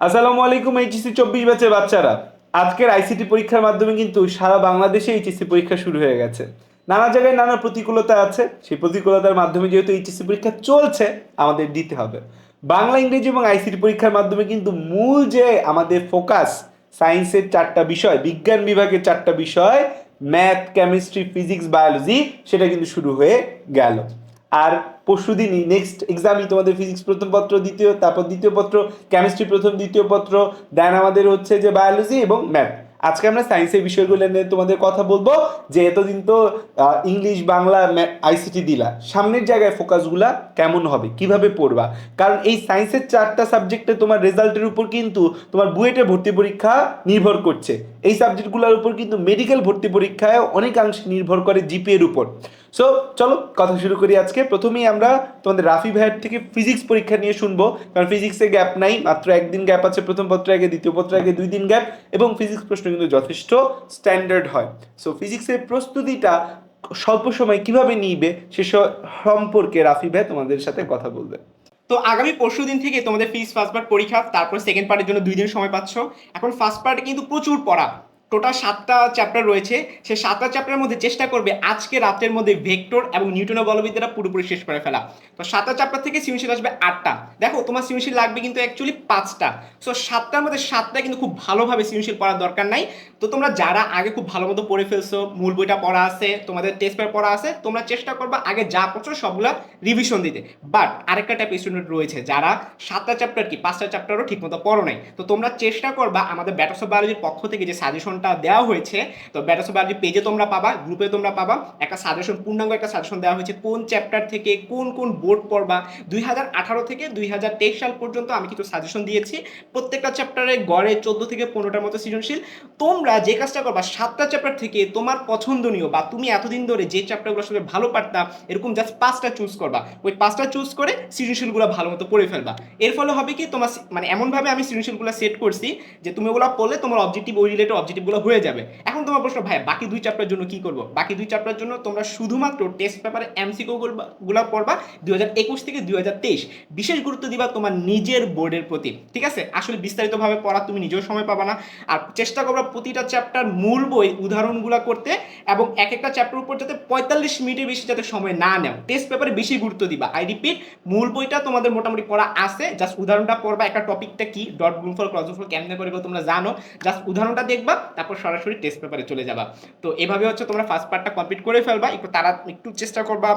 আসসালামু আলাইকুম এইচএসসি চব্বিশ ব্যাচের বাচ্চারা। আজকের আইসিটি পরীক্ষার মাধ্যমে কিন্তু সারা বাংলাদেশে এইচএসসি পরীক্ষা শুরু হয়ে গেছে। নানা জায়গায় নানা প্রতিকূলতা আছে। সেই প্রতিকূলতার মাধ্যমে যেহেতু এইচএসসি পরীক্ষা চলছে, আমাদের দিতে হবে। বাংলা, ইংরেজি এবং আইসিটি পরীক্ষার মাধ্যমে কিন্তু মূল যে আমাদের ফোকাস, সায়েন্সের চারটা বিষয়, বিজ্ঞান বিভাগের চারটা বিষয়, ম্যাথ, কেমিস্ট্রি, ফিজিক্স, বায়োলজি, সেটা কিন্তু শুরু হয়ে গেল। আর পরশু দিনই নেক্সট এক্সামই তোমাদের ফিজিক্স প্রথম পত্র, দ্বিতীয়, তারপর দ্বিতীয় পত্র কেমিস্ট্রি প্রথম, দ্বিতীয় পত্র দেন আমাদের হচ্ছে যে বায়োলজি এবং ম্যাথ আজকে আমরা সায়েন্সের বিষয়গুলো নিয়ে তোমাদের কথা বলব, যে এতদিন তো ইংলিশ বাংলা আইসিটি দিলা। সামনের জায়গায় ফোকাসগুলা কেমন হবে? কীভাবে পড়বা? কারণ এই সায়েন্সের চারটা সাবজেক্টে তোমার রেজাল্টের উপর কিন্তু তোমার বুয়েটে ভর্তি পরীক্ষা নির্ভর করছে। এই সাবজেক্টগুলোর উপর কিন্তু মেডিকেল ভর্তি পরীক্ষায় অনেকাংশে নির্ভর করে জিপিএর উপর। সো চলো, কথা শুরু করি আজকে। প্রথমেই আমরা তোমাদের রাফি ভাইয়ের থেকে ফিজিক্স পরীক্ষা নিয়ে শুনব। কারণ ফিজিক্সে গ্যাপ নাই, মাত্র একদিন গ্যাপ আছে, প্রথম পত্র আগে, দ্বিতীয় পত্র আগে দুই দিন গ্যাপ এবং ফিজিক্স প্রশ্ন কিন্তু যথেষ্ট স্ট্যান্ডার্ড হয়। সো ফিজিক্সের প্রস্তুতিটা স্বল্প সময় কীভাবে নিবে, সে সম্পর্কে রাফি ভাই তোমাদের সাথে কথা বলবে। তো আগামী পরশু দিন থেকে তোমাদের ফিজ ফার্স্ট পার্ট পরীক্ষা, তারপর সেকেন্ড পার্টের জন্য দুই দিন সময় পাচ্ছ। এখন ফার্স্ট পার্টে কিন্তু প্রচুর পড়া। টোটাল সাতটা চ্যাপ্টার রয়েছে। সেই সাতটা চ্যাপ্টারের মধ্যে চেষ্টা করবে আজকে রাতের মধ্যে ভেক্টর এবং নিউটনের বলবিদ্যাটা পুরোপুরি শেষ করে ফেলা। তো সাতটা চ্যাপ্টার থেকে সৃজনশীল আসবে আটটা। দেখো, তোমার সৃজনশীল লাগবে কিন্তু অ্যাকচুয়ালি পাঁচটা। সো সাতটার মধ্যে সাতটা কিন্তু খুব ভালোভাবে সৃজনশীল পড়ার দরকার নাই। তো তোমরা যারা আগে খুব ভালো মতো পড়ে ফেলছো, মূল বইটা পড়া আছে, তোমাদের টেস্ট পেপার পড়া আছে, তোমরা চেষ্টা করবা আগে যা পড়ছো সবগুলা রিভিশন দিতে। বাট আরেকটা টাইপ স্টুডেন্ট রয়েছে যারা সাতটা চ্যাপ্টার কি পাঁচটা চ্যাপ্টারও ঠিকমতো পড়ো নাই। তো তোমরা চেষ্টা করবা আমাদের ব্যাটাস অফ বায়োলজির পক্ষ থেকে যে সাজেশনটা দেওয়া হয়েছে, তো ব্যাটাস অফ বায়োলজি পেজে তোমরা পাবা গ্রুপে তোমরা পাবা। একটা সাজেশন পূর্ণাঙ্গ একটা সাজেশন দেওয়া হয়েছে, কোন চ্যাপ্টার থেকে কোন কোন বোর্ড পড়বা। দুই হাজার আঠারো থেকে দুই হাজার তেইশ সাল পর্যন্ত আমি কিছু সাজেশন দিয়েছি। প্রত্যেকটা চ্যাপ্টারে গড়ে চোদ্দ থেকে পনেরোটার মতো সৃজনশীল। তোমরা যে কাজটা করবা, সাতটা চ্যাপ্টার থেকে তোমার পছন্দনীয় বা তুমি এতদিন ধরে যে চ্যাপ্টারগুলো আসলে ভালো পারতা, এরকম জাস্ট পাঁচটা চুজ করবা। ওই পাঁচটা চুজ করে সৃজনশীলগুলো ভালো মতো পড়ে ফেলবা। এর ফলে হবে কি, তোমার মানে এমনভাবে আমি সৃজনশীলগুলো সেট করছি যে তুমি ওগুলো পড়লে তোমার অবজেক্টিভ ওই রিলেটেড অবজেক্টিভগুলো হয়ে যাবে। এখন তোমার প্রশ্ন, ভাই, বাকি দুই চ্যাপ্টার জন্য কি করব? বাকি দুই চ্যাপ্টার জন্য তোমরা শুধুমাত্র টেস্ট পেপারে এমসিকিউ গুলো পড়বা দুই হাজার একুশ থেকে দুই হাজার তেইশ। বিশেষ গুরুত্ব দিবা তোমার নিজের বোর্ডের প্রতি, ঠিক আছে? আসলে বিস্তারিতভাবে পড়া তুমি নিজেও সময় পাবা না। আর চেষ্টা করবা প্রতিটা চ্যাপ্টার মূল বই উদাহরণগুলো করতে এবং এক একটা চ্যাপ্টার উপর যাতে পঁয়তাল্লিশ মিনিটের বেশি যাতে সময় না নেও। টেস্ট পেপারে বেশি গুরুত্ব দিবা। আই রিপিট মূল বইটা তোমাদের মোটামুটি পড়া আছে। জাস্ট উদাহরণটা পড়বা। একটা টপিকটা কি? ডট গ্রুমফল ক্রসফল কেমনে করে তোমরা জানো। জাস্ট উদাহরণটা দেখবা। তারপর সরাসরি টেস্ট পেপারে চলে যাবা। তো এভাবে হচ্ছে তোমরা ফার্স্ট পার্টটা কমপ্লিট করে ফেলবা। একটু তারা একটু চেষ্টা করবা।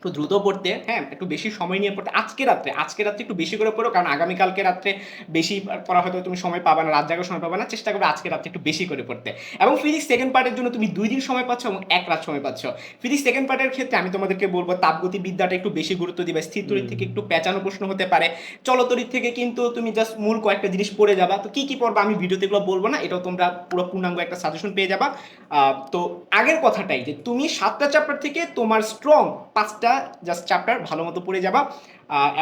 একটু দ্রুত পড়তে হ্যাঁ একটু বেশি সময় নিয়ে পড়তে। আজকে রাত্রে আজকে রাত্রে একটু বেশি করে পড়ো কারণ আগামীকালকে রাত্রে বেশি পড়া হয়তো তুমি সময় পাবে না রাত জাগার সময় পাবে না। চেষ্টা করবে আজকে রাত্রে একটু বেশি করে পড়তে। এবং ফিজিক্স সেকেন্ড পার্টের জন্য তুমি দুই দিন সময় পাচ্ছ এবং এক রাত সময় পাচ্ছ। ফিজিক্স সেকেন্ড পার্টের ক্ষেত্রে আমি তোমাদেরকে বলব তাপগতি বিদ্যাটা একটু বেশি গুরুত্ব দিবে। স্থির তড়িৎ থেকে একটু পেঁচানো প্রশ্ন হতে পারে। চলতরিৎ থেকে কিন্তু তুমি জাস্ট মূল কয়েকটা জিনিস পড়ে যাবা। তো কি কি পড়বা আমি ভিডিওতে এগুলো বলব না এটাও তোমরা পুরো পূর্ণাঙ্গ একটা সাজেশন পেয়ে যাবা। তো আগের কথাটাই যে তুমি সাতটা চ্যাপ্টার থেকে তোমার স্ট্রং পাঁচটা জাস্ট চ্যাপ্টার ভালো মতো পড়ে যাবা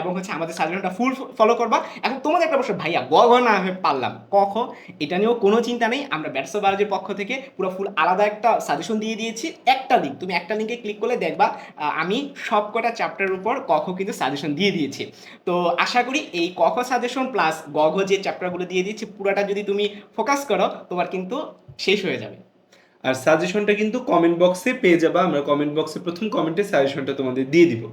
এবং হচ্ছে আমাদের সাজেশনটা ফুল ফলো করবা। এখন তোমাদের একটা প্রশ্ন, ভাইয়া, গ ঘ না হয়ে পারলাম, ক খ? এটা নিয়েও কোনো চিন্তা নেই, আমরা ব্যাটস বারাজের পক্ষ থেকে পুরো ফুল আলাদা একটা সাজেশন দিয়ে দিয়েছি। একটা লিঙ্ক তুমি একটা লিঙ্কে ক্লিক করলে দেখবা আমি সব কটা চ্যাপ্টারের উপর ক খ কিন্তু সাজেশন দিয়ে দিয়েছি। তো আশা করি এই ক খ সাজেশন প্লাস গ ঘ যে চ্যাপ্টারগুলো দিয়ে দিয়েছি, পুরোটা যদি তুমি ফোকাস করো, তোমার কিন্তু শেষ হয়ে যাবে। আর সাজেশনটা কিন্তু কমেন্ট বক্সে পেয়ে যাবা। আমরা কমেন্ট বক্সে প্রথম কমেন্টে সাজেশনটা তোমাদের দিয়ে দিব।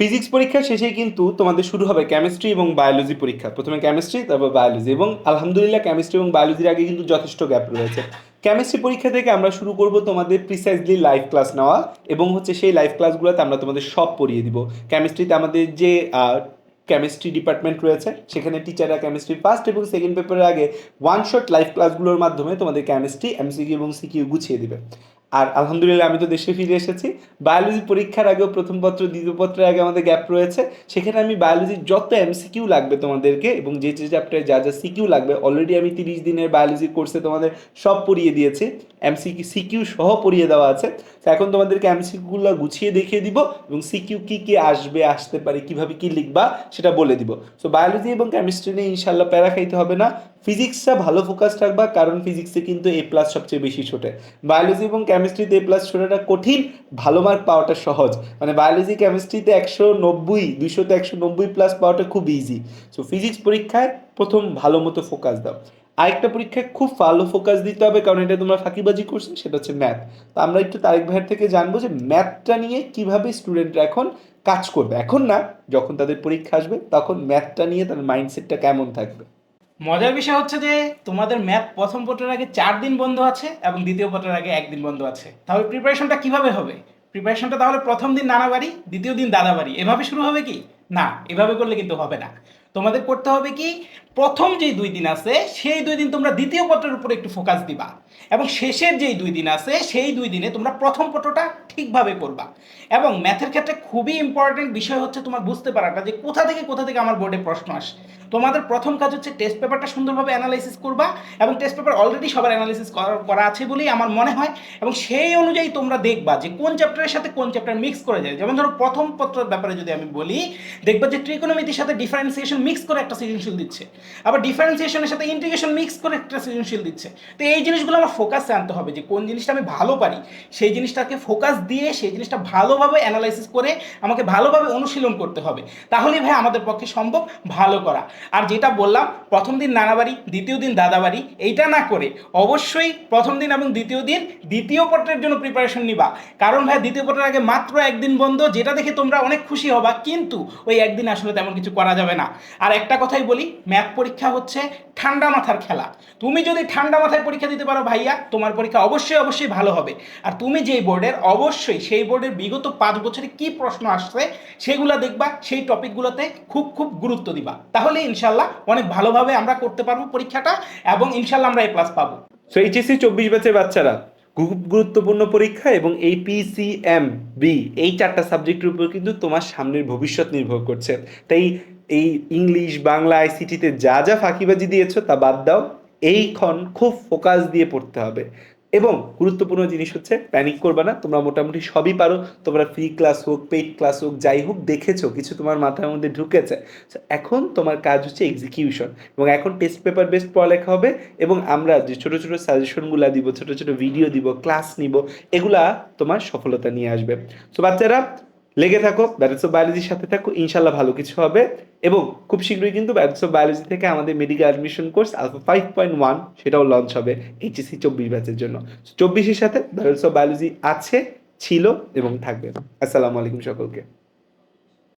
ফিজিক্স পরীক্ষা শেষে কিন্তু তোমাদের শুরু হবে কেমিস্ট্রি এবং বায়োলজি পরীক্ষা। প্রথমে কেমিস্ট্রি তারপর বায়োলজি এবং আলহামদুলিল্লাহ কেমিস্ট্রি এবং বায়োলজির আগে কিন্তু যথেষ্ট গ্যাপ রয়েছে। কেমিস্ট্রি পরীক্ষা থেকে আমরা শুরু করব তোমাদের প্রিসাইজলি লাইভ ক্লাস নেওয়া এবং হচ্ছে সেই লাইভ ক্লাসগুলোতে আমরা তোমাদের সব পড়িয়ে দিব। কেমিস্ট্রিতে আমাদের যে কেমিস্ট্রি ডিপার্টমেন্ট রয়েছে, সেখানে টিচাররা কেমিস্ট্রি ফার্স্ট এবং সেকেন্ড পেপারের আগে ওয়ান শট লাইভ ক্লাসগুলোর মাধ্যমে তোমাদের কেমিস্ট্রি এমসিকিউ এবং সিকিউ গুছিয়ে দিবে। আর আলহামদুলিল্লাহ আমি তো দেশে ফিরে এসেছি। বায়োলজি পরীক্ষার আগেও প্রথম পত্র, দ্বিতীয় পত্রের আগে আমাদের গ্যাপ রয়েছে। সেখানে আমি বায়োলজির যত এমসিকিউ লাগবে তোমাদেরকে এবং যে যে চ্যাপ্টারে যা যা সিকিউ লাগবে অলরেডি আমি তিরিশ দিনের বায়োলজি কোর্সে তোমাদের সব পড়িয়ে দিয়েছি। এমসিকিউ সিকিউ সহ পড়িয়ে দেওয়া আছে। তো এখন তোমাদেরকে এমসিকিউগুলো গুছিয়ে দেখিয়ে দিব এবং সিকিউ কি কি আসবে, আসতে পারে, কীভাবে কি লিখবা সেটা বলে দিব। সো বায়োলজি এবং কেমিস্ট্রি নিয়ে ইনশাল্লাহ প্যারা খাইতে হবে না। ফিজিক্সটা ভালো ফোকাস রাখবা, কারণ ফিজিক্সে কিন্তু এ প্লাস সবচেয়ে বেশি ছোটে। বায়োলজি এবং কেমিস্ট্রি কেমিস্ট্রিতে এ প্লাস ছোটাটা কঠিন, ভালো মার্ক পাওয়াটা সহজ। মানে বায়োলজি কেমিস্ট্রিতে একশো নব্বই দুইশোতে একশো নব্বই প্লাস পাওয়াটা খুব ইজি সো ফিজিক্স পরীক্ষায় প্রথম ভালো মতো ফোকাস দাও। আরেকটা পরীক্ষায় খুব ভালো ফোকাস দিতে হবে, কারণ এটা তোমরা ফাঁকিবাজি করছ, সেটা হচ্ছে ম্যাথ তো আমরা একটু তারেক ভাইয়ের থেকে জানব যে ম্যাথটা নিয়ে কীভাবে স্টুডেন্টরা এখন কাজ করবে। এখন না, যখন তাদের পরীক্ষা আসবে, তখন ম্যাথটা নিয়ে তার মাইন্ডসেটটা কেমন থাকবে? মজার বিষয় হচ্ছে যে তোমাদের ম্যাথ প্রথম পত্রের আগে চার দিন বন্ধ আছে এবং দ্বিতীয় পত্রের আগে একদিন বন্ধ আছে। তাহলে প্রিপারেশনটা কীভাবে হবে? প্রিপারেশনটা তাহলে প্রথম দিন নানা বাড়ি, দ্বিতীয় দিন দাদা বাড়ি। এভাবে শুরু হবে কি? না, এভাবে করলে কিন্তু হবে না। তোমাদের করতে হবে কি? প্রথম যেই দুই দিন আছে, সেই দুই দিন তোমরা দ্বিতীয় পত্রের উপরে একটু ফোকাস দিবা। এবং শেষের যেই দুই দিন আছে, সেই দুই দিনে তোমরা প্রথম পত্রটা ঠিকভাবে করবা এবং ম্যাথের ক্ষেত্রে খুবই ইম্পর্টেন্ট বিষয় হচ্ছে তোমার বুঝতে পারাটা যে কোথা থেকে কোথা থেকে আমার বোর্ডে প্রশ্ন আসে। তোমাদের প্রথম কাজ হচ্ছে টেস্ট পেপারটা সুন্দরভাবে অ্যানালাইসিস করবা এবং টেস্ট পেপার অলরেডি সবার অ্যানালাইসিস করা আছে বলেই আমার মনে হয়। এবং সেই অনুযায়ী তোমরা দেখবা যে কোন চ্যাপ্টারের সাথে কোন চ্যাপ্টার মিক্স করে যায়। যেমন ধরো প্রথম পত্রের ব্যাপারে যদি আমি বলি, দেখবা যে ট্রিকোনোমিতির সাথে ডিফারেন্সিয়েশন মিক্স করে একটা সৃজনশীল দিচ্ছে। আবার ডিফারেন্সিয়েশনের সাথে ইন্টিগ্রেশন মিক্স করে একটা সৃজনশীল দিচ্ছে। তো এই জিনিসগুলো আমার ফোকাসে আনতে হবে যে কোন জিনিসটা আমি ভালো পারি। সেই জিনিসটাকে ফোকাস দিয়ে সেই জিনিসটা ভালোভাবে অ্যানালাইসিস করে আমাকে ভালোভাবে অনুশীলন করতে হবে। তাহলেই ভাই আমাদের পক্ষে সম্ভব ভালো করা। আর যেটা বললাম, প্রথম দিন নানাবাড়ি দ্বিতীয় দিন দাদাবাড়ি এইটা না করে অবশ্যই প্রথম দিন এবং দ্বিতীয় দিন দ্বিতীয় পত্রের জন্য প্রিপারেশন নিবা। কারণ ভাই দ্বিতীয় পত্রের আগে মাত্র একদিন বন্ধ, যেটা দেখে তোমরা অনেক খুশি হবা, কিন্তু ওই একদিন আসলে তেমন কিছু করা যাবে না। আর একটা কথাই বলি ম্যাথ পরীক্ষা হচ্ছে ঠান্ডা মাথার খেলা। তুমি যদি ঠান্ডা মাথায় পরীক্ষা দিতে পারো ভাইয়া, তোমার পরীক্ষা অবশ্যই অবশ্যই ভালো হবে। আর তুমি যেই বোর্ডের, অবশ্যই সেই বোর্ডের বিগত পাঁচ বছরে কি প্রশ্ন আসছে, সেগুলো দেখবা, সেই টপিকগুলোতে খুব খুব গুরুত্ব দিবা। তাহলে ইনশাল্লাহ অনেক ভালোভাবে আমরা করতে পারব পরীক্ষাটা এবং ইনশাল্লাহ আমরা এ প্লাস পাবো। সো এইচএসসি চব্বিশ ব্যাচের বাচ্চারা, খুব গুরুত্বপূর্ণ পরীক্ষা এবং এই পিসিএম বি এই চারটা সাবজেক্টের উপর কিন্তু তোমার সামনের ভবিষ্যৎ নির্ভর করছে। তাই এই ইংলিশ বাংলা আইসিটিতে যা যা ফাঁকিবাজি দিয়েছ তা বাদ দাও। এইক্ষণ খুব ফোকাস দিয়ে পড়তে হবে। এবং গুরুত্বপূর্ণ জিনিস হচ্ছে প্যানিক করবে না। তোমরা মোটামুটি সবই পারো। তোমরা ফ্রি ক্লাস হোক পেইড ক্লাস হোক, যাই হোক, দেখেছ, কিছু তোমার মাথার মধ্যে ঢুকেছে। এখন তোমার কাজ হচ্ছে এক্সিকিউশন এবং এখন টেস্ট পেপার বেস্ট পড়ালেখা হবে। এবং আমরা যে ছোট ছোট সাজেশনগুলো দিব, ছোট ছোট ভিডিও দিব ক্লাস নিব, এগুলা তোমার সফলতা নিয়ে আসবে। তো বাচ্চারা লেগে থাকো ব্যালেন্স অফ বায়োলজির সাথে থাকো ইনশাল্লাহ ভালো কিছু হবে। এবং খুব শীঘ্রই কিন্তু ব্যালেন্স অফ বায়োলজি থেকে আমাদের medical admission course alpha five point one সেটাও লঞ্চ হবে এইচএসসি চব্বিশ ব্যাচের জন্য। চব্বিশের সাথে ব্যালেন্স অফ বায়োলজি আছে, ছিল এবং থাকবে। আসসালামু আলাইকুম সকলকে।